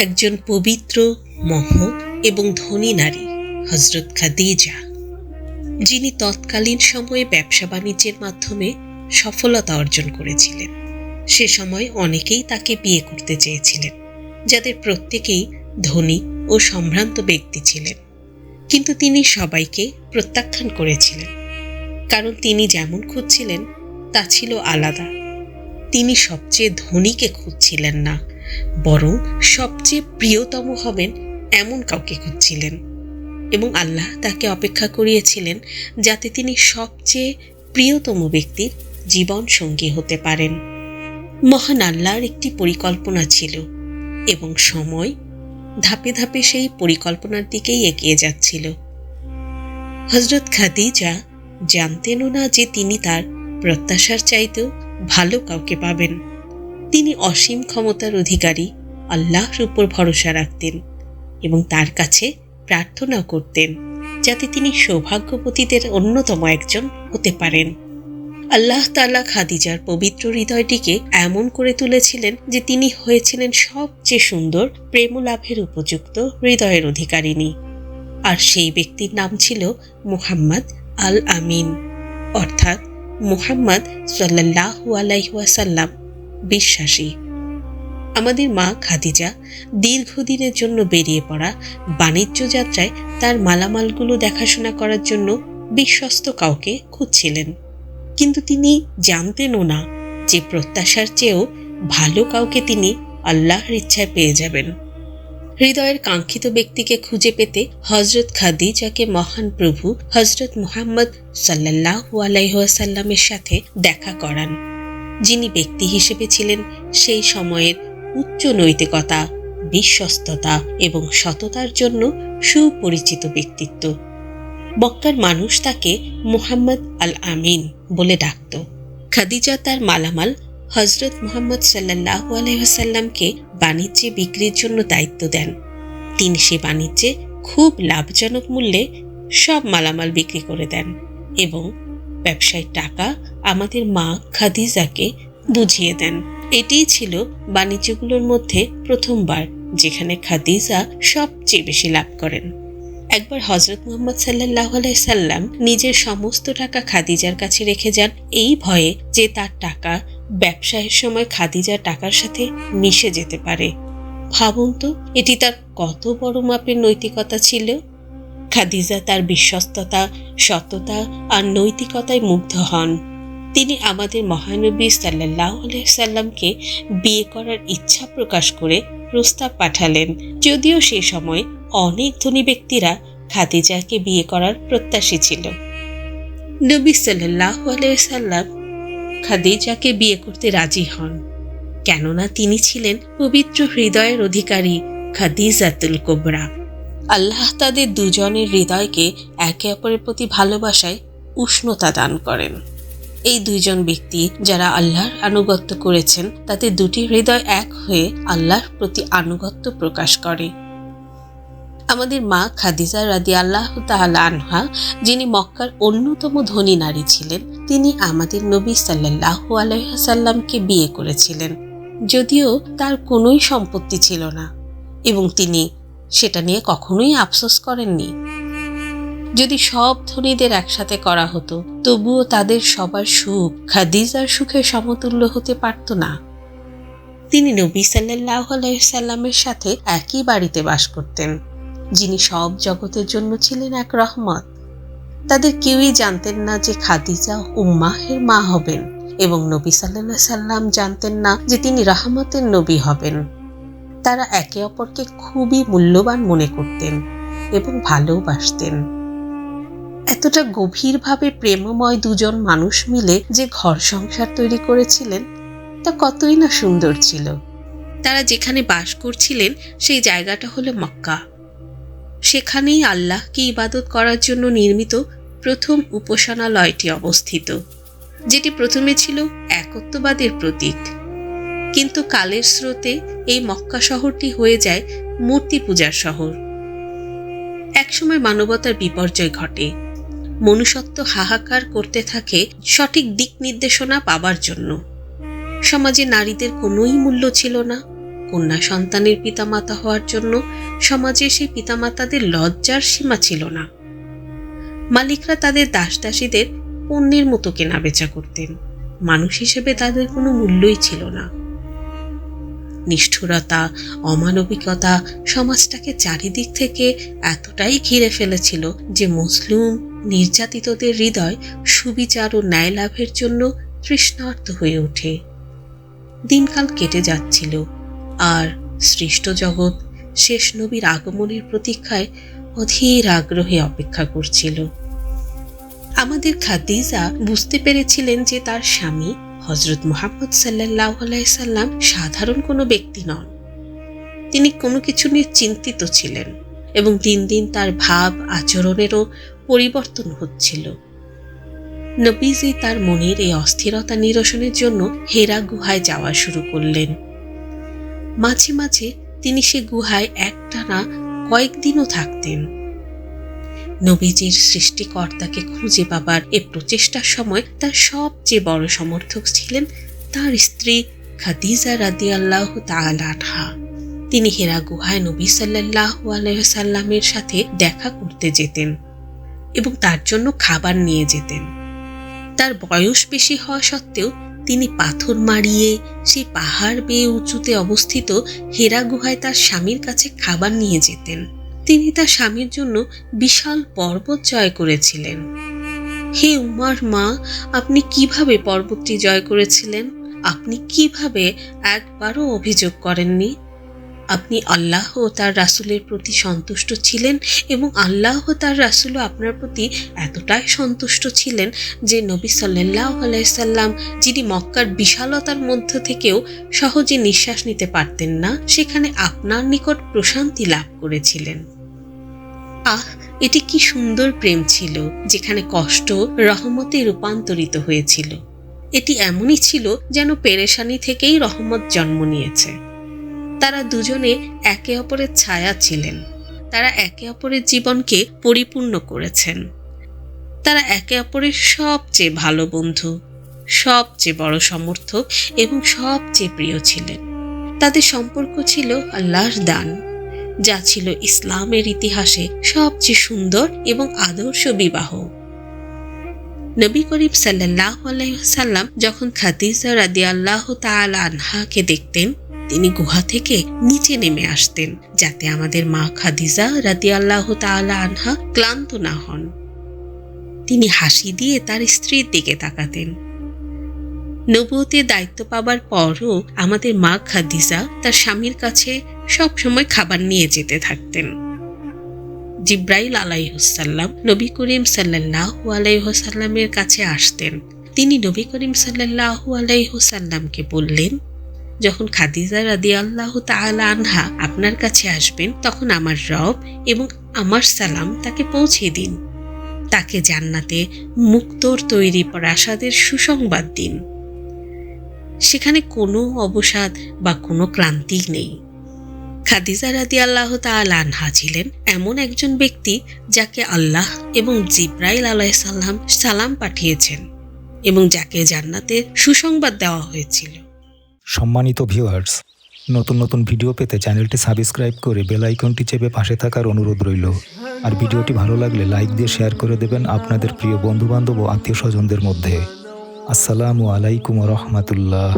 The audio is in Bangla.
একজন পবিত্র, মহৎ এবং ধনী নারী হজরত খাদিজা, যিনি তৎকালীন সময়ে ব্যবসা বাণিজ্যের মাধ্যমে সফলতা অর্জন করেছিলেন। সে সময় অনেকেই তাকে বিয়ে করতে চেয়েছিলেন, যাদের প্রত্যেকেই ধনী ও সম্ভ্রান্ত ব্যক্তি ছিলেন। কিন্তু তিনি সবাইকে প্রত্যাখ্যান করেছিলেন, কারণ তিনি যেমন খুঁজছিলেন, তা ছিল আলাদা। তিনি সবচেয়ে ধনীকে খুঁজছিলেন না। বরং সবচেয়ে প্রিয়তম হবেন এমন কাউকে খুঁজছিলেন। এবং আল্লাহ তাকে অপেক্ষা করিয়েছিলেন যাতে তিনি সবচেয়ে প্রিয়তম ব্যক্তির জীবন সঙ্গী হতে পারেন। মহান আল্লাহর একটি পরিকল্পনা ছিল এবং সময় ধাপে ধাপে সেই পরিকল্পনার দিকেই এগিয়ে যাচ্ছিল। হজরত খাদিজা জানতেনও না যে তিনি তার প্রত্যাশার চাইতেও ভালো কাউকে পাবেন। তিনি অসীম ক্ষমতার অধিকারী আল্লাহর উপর ভরসা রাখতেন এবং তার কাছে প্রার্থনা করতেন যাতে তিনি সৌভাগ্যবতীদের অন্যতম একজন হতে পারেন। আল্লাহ তালা খাদিজার পবিত্র হৃদয়টিকে এমন করে তুলেছিলেন যে তিনি হয়েছিলেন সবচেয়ে সুন্দর প্রেম লাভের উপযুক্ত হৃদয়ের অধিকারিণী। আর সেই ব্যক্তির নাম ছিল মুহাম্মদ আল আমিন। অর্থাৎ মুহাম্মদ সাল্লাহু আলাইহাসাল্লাম বিশ্বাসী। আমাদের মা খাদিজা দীর্ঘদিনের জন্য বেরিয়ে পড়া বাণিজ্য যাত্রায় তার মালামালগুলো দেখাশোনা করার জন্য বিশ্বস্ত কাউকে খুঁজছিলেন। কিন্তু তিনি জানতেনও না যে প্রত্যাশার চেয়েও ভালো কাউকে তিনি আল্লাহর ইচ্ছায় পেয়ে যাবেন। হৃদয়ের কাঙ্ক্ষিত ব্যক্তিকে খুঁজে পেতে হজরত খাদিজাকে মহান প্রভু হজরত মুহাম্মদ সাল্লাহু আলাইসাল্লামের সাথে দেখা করান। যিনি ব্যক্তি হিসেবে ছিলেন, সেই সময়ের উচ্চ নৈতিকতা, বিশ্বস্ততা এবং সততার জন্য সুপরিচিত ব্যক্তিত্ব। মক্কার মানুষ তাকে মুহাম্মদ আল আমিন বলে ডাকত। খাদিজা তার মালামাল হজরত মুহাম্মদ সাল্লাহ আলহাসাল্লামকে বাণিজ্যে বিক্রির জন্য দায়িত্ব দেন। তিনি সে বাণিজ্যে খুব লাভজনক মূল্যে সব মালামাল বিক্রি করে দেন এবং ব্যবসায় টাকা আমাদের মা খাদিজাকে বুঝিয়ে দেন। এটিই ছিল বাণিজ্যগুলোর মধ্যে প্রথমবার যেখানে খাদিজা সবচেয়ে বেশি লাভ করেন। একবার হজরত মোহাম্মদ সাল্লাহ সাল্লাম নিজের সমস্ত টাকা খাদিজার কাছে রেখে যান, এই ভয়ে যে তার টাকা ব্যবসায়ের সময় খাদিজার টাকার সাথে মিশে যেতে পারে। ভাবুন তো, এটি তার কত বড় মাপের নৈতিকতা ছিল। খাদিজা তার বিশ্বস্ততা, সততা আর নৈতিকতায় মুগ্ধ হন। তিনি আমাদের মহানবী সাল্লাহ সাল্লামকে বিয়ে করার ইচ্ছা প্রকাশ করে প্রস্তাব পাঠালেন। যদিও সে সময় অনেক ধনী ব্যক্তিরা খাদিজাকে বিয়ে করার প্রত্যাশী ছিল। নবী সাল্লাহ সাল্লাম খাদিজাকে বিয়ে করতে রাজি হন। কেননা তিনি ছিলেন পবিত্র হৃদয়ের অধিকারী খাদিজাতুল কোবরা। আল্লাহ তাদের দুজনের হৃদয়কে একে অপরের প্রতি ভালোবাসায় উষ্ণতা দান করেন। এই দুইজন ব্যক্তি যারা আল্লাহর আনুগত্য করেছেন, তাতে দুটি হৃদয় এক হয়ে আল্লাহর প্রতি আনুগত্য প্রকাশ করে। আমাদের মা খাদিজা রাদি আল্লাহ আনহা, যিনি মক্কার অন্যতম ধনী নারী ছিলেন, তিনি আমাদের নবী সাল্লাহু আলহাসাল্লামকে বিয়ে করেছিলেন। যদিও তার কোনোই সম্পত্তি ছিল না, এবং তিনি সেটা নিয়ে কখনোই আফসোস করেননি। যদি সব ধনীদের একসাথে করা হতো, তবুও তাদের সবার সুখ খাদিজার সুখে সমতুল্য হতে পারত না। তিনি নবী সাল্লাহ সাথে একই বাড়িতে বাস করতেন, যিনি সব জগতের জন্য ছিলেন এক রহমত। তাদের কেউই জানতেন না যে খাদিজা উম্মাহের মা হবেন এবং নবী সাল্লাহ সাল্লাম জানতেন না যে তিনি রাহমতের নবী হবেন। তারা একে অপরকে খুবই মূল্যবান মনে করতেন এবং ভালোবাসতেন। এতটা গভীরভাবে প্রেমময় দুজন মানুষ মিলে যে ঘর সংসার তৈরি করেছিলেন, তা কতই না সুন্দর ছিল। তারা যেখানে বাস করছিলেন, সেই জায়গাটা হলো মক্কা। সেখানেই আল্লাহকে ইবাদত করার জন্য নির্মিত প্রথম উপাসনালয়টি অবস্থিত, যেটি প্রথমে ছিল একত্ববাদের প্রতীক। কিন্তু কালের স্রোতে এই মক্কা শহরটি হয়ে যায় মূর্তি পূজার শহর। একসময় মানবতার বিপর্যয় ঘটে। মনুষ্যত্ব হাহাকার করতে থাকে সঠিক দিক নির্দেশনা পাবার জন্য। সমাজে নারীদের কোনোই মূল্য ছিল না। কন্যা সন্তানের পিতামাতা হওয়ার জন্য সমাজে সেই পিতামাতাদের লজ্জার সীমা ছিল না। মালিকরা তাদের দাস দাসীদের পণ্যের মতো কেনা বেচা করতেন। মানুষ হিসেবে তাদের কোনো মূল্যই ছিল না। নিষ্ঠুরতা, অমানবিকতা সমাজটাকে চারিদিক থেকে এতটাই ঘিরে ফেলেছিল যে মুসলিম নির্যাতিতদের হৃদয় সুবিচার ও ন্যায় লাভের জন্য তৃষ্ণার্ত হয়ে ওঠে। দিনকাল কেটে যাচ্ছিল, আর সৃষ্ট জগৎ শেষ নবীর আগমনের প্রতীক্ষায় অধীর আগ্রহে অপেক্ষা করছিল। আমাদের খাদিজা বুঝতে পেরেছিলেন যে তার স্বামী হজরত মোহাম্মদ সাল্লাহ সাল্লাম সাধারণ কোনো ব্যক্তি নন। তিনি কোনো কিছু নিয়ে চিন্তিত ছিলেন এবং দিন দিন তার ভাব, আচরণেরও পরিবর্তন হচ্ছিল। নবীজি তার মনের এই অস্থিরতা নিরসনের জন্য হেরা গুহায় যাওয়া শুরু করলেন। মাঝে মাঝে তিনি সে গুহায় একটানা কয়েকদিনও থাকতেন। নবীজির সৃষ্টিকর্তাকে খুঁজে পাবার এ প্রচেষ্টার সময় তার সবচেয়ে বড় সমর্থক ছিলেন তার স্ত্রী খাদিজা রাদি আল্লাহ তালানহা তিনি হেরা গুহায় নবী সাল্লাহ আলাইসাল্লামের সাথে দেখা করতে যেতেন। এবং তার জন্য খাবার নিয়ে যেতেন। তার বয়স বেশি হওয়া সত্ত্বেও তিনি পাথর মারিয়ে সেই পাহাড় বেয়ে উঁচুতে অবস্থিত হেরা গুহায় তার স্বামীর কাছে খাবার নিয়ে যেতেন। তিনি তার স্বামীর জন্য বিশাল পর্বত জয় করেছিলেন। হে উমার মা, আপনি কীভাবে পর্বতটি জয় করেছিলেন? আপনি কীভাবে একবারও অভিযোগ করেননি? আপনি আল্লাহ ও তার রাসুলের প্রতি সন্তুষ্ট ছিলেন এবং আল্লাহ ও তার রাসুলও আপনার প্রতি এতটাই সন্তুষ্ট ছিলেন যে নবী সাল্লাহ আলাইসাল্লাম যিনি মক্কার বিশালতার মধ্য থেকেও সহজে নিঃশ্বাস নিতে পারতেন না, সেখানে আপনার নিকট প্রশান্তি লাভ করেছিলেন। আহ, এটি কি সুন্দর প্রেম ছিল, যেখানে কষ্ট, রহমতে রূপান্তরিত হয়েছিল। এটি এমনই ছিল যেন পেরেশানি থেকেই রহমত জন্ম নিয়েছে। তারা দুজনে একে অপরের ছায়া ছিলেন। তারা একে অপরের জীবনকে পরিপূর্ণ করেছেন। তারা একে অপরের সবচেয়ে ভালো বন্ধু, সবচেয়ে বড় সমর্থক এবং সবচেয়ে প্রিয় ছিলেন। তাদের সম্পর্ক ছিল আল্লাহর দান, যা ছিল ইসলামের ইতিহাসে সবচেয়ে সুন্দর এবং আদর্শ বিবাহ। নবী করিম সাল্লাহ আলাইসাল্লাম যখন খাদিজা রাদি আল্লাহ তাল আনহাকে দেখতেন তিনি গুহা থেকে নিচে নেমে আসতেন, যাতে আমাদের মা খাদিজা রাদি আল্লাহ আনহা ক্লান্ত না হন। তিনি হাসি দিয়ে তার স্ত্রীর দিকে তাকাতেন। নবুয়তের দায়িত্ব পাবার পরও আমাদের মা খাদিজা তার স্বামীর কাছে সব সময় খাবার নিয়ে যেতে থাকতেন। জিব্রাইল আলাইহুসাল্লাম নবী করিম সাল্লাহ আলাইহসাল্লামের কাছে আসতেন। তিনি নবী করিম সাল্লাহ আলাইহুসাল্লামকে বললেন যখন খাদিজা রাদি আল্লাহ তালা আনহা আপনার কাছে আসবেন, তখন আমার রব এবং আমার সালাম তাকে পৌঁছে দিন। তাকে জান্নাতে মুক্তর তৈরি প্রাসাদের সুসংবাদ দিন। সেখানে কোনো অবসাদ বা কোনো ক্লান্তি নেই। খাদিজা রাদি আল্লাহ আনহা ছিলেন এমন একজন ব্যক্তি যাকে আল্লাহ এবং জিব্রাইল আলাহ সাল্লাম সালাম পাঠিয়েছেন এবং যাকে জান্নাতে সুসংবাদ দেওয়া হয়েছিল। সম্মানিত ভিউয়ার্স নতুন নতুন ভিডিও পেতে চ্যানেলটি সাবস্ক্রাইব করে বেল আইকনটি চেপে পাশে থাকার অনুরোধ রইল। আর ভিডিওটি ভালো লাগলে লাইক দিয়ে শেয়ার করে দেবেন আপনাদের প্রিয় বন্ধুবান্ধব ও আত্মীয় স্বজনদের মধ্যে। আসসালামু আলাইকুম রহমতুল্লাহ।